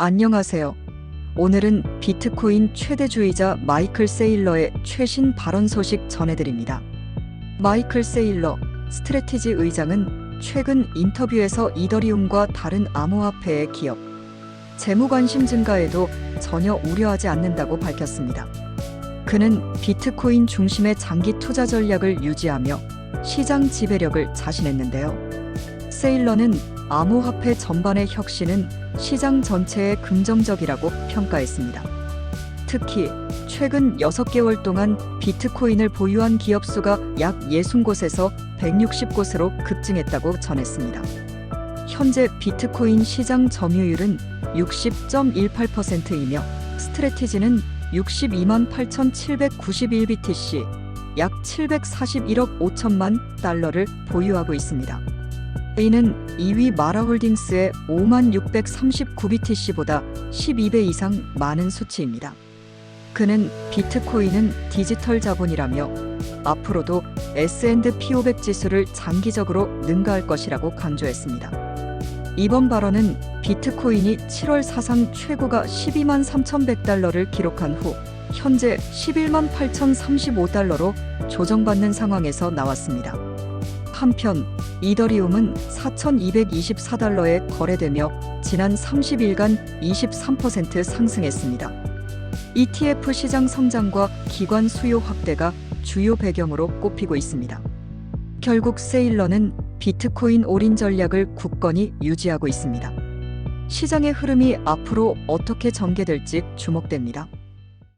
안녕하세요. 오늘은 비트코인 최대주의자 마이클 세일러의 최신 발언 소식 전해드립니다. 마이클 세일러, 스트레티지 의장은 최근 인터뷰에서 이더리움과 다른 암호화폐의 기업, 재무 관심 증가에도 전혀 우려하지 않는다고 밝혔습니다. 그는 비트코인 중심의 장기 투자 전략을 유지하며 시장 지배력을 자신했는데요. 세일러는 암호화폐 전반의 혁신은 시장 전체에 긍정적이라고 평가했습니다. 특히 최근 6개월 동안 비트코인을 보유한 기업 수가 약 60곳에서 160곳으로 급증했다고 전했습니다. 현재 비트코인 시장 점유율은 60.18%이며 스트레티지는 62만 8,791BTC, 약 741억 5천만 달러를 보유하고 있습니다. 이는 2위 마라홀딩스의 5만 639BTC보다 12배 이상 많은 수치입니다. 그는 비트코인은 디지털 자본이라며 앞으로도 S&P 500 지수를 장기적으로 능가할 것이라고 강조했습니다. 이번 발언은 비트코인이 7월 사상 최고가 12만 3,100달러를 기록한 후 현재 11만 8,035달러로 조정받는 상황에서 나왔습니다. 한편 이더리움은 4,224달러에 거래되며 지난 30일간 23% 상승했습니다. ETF 시장 성장과 기관 수요 확대가 주요 배경으로 꼽히고 있습니다. 결국 세일러는 비트코인 올인 전략을 굳건히 유지하고 있습니다. 시장의 흐름이 앞으로 어떻게 전개될지 주목됩니다.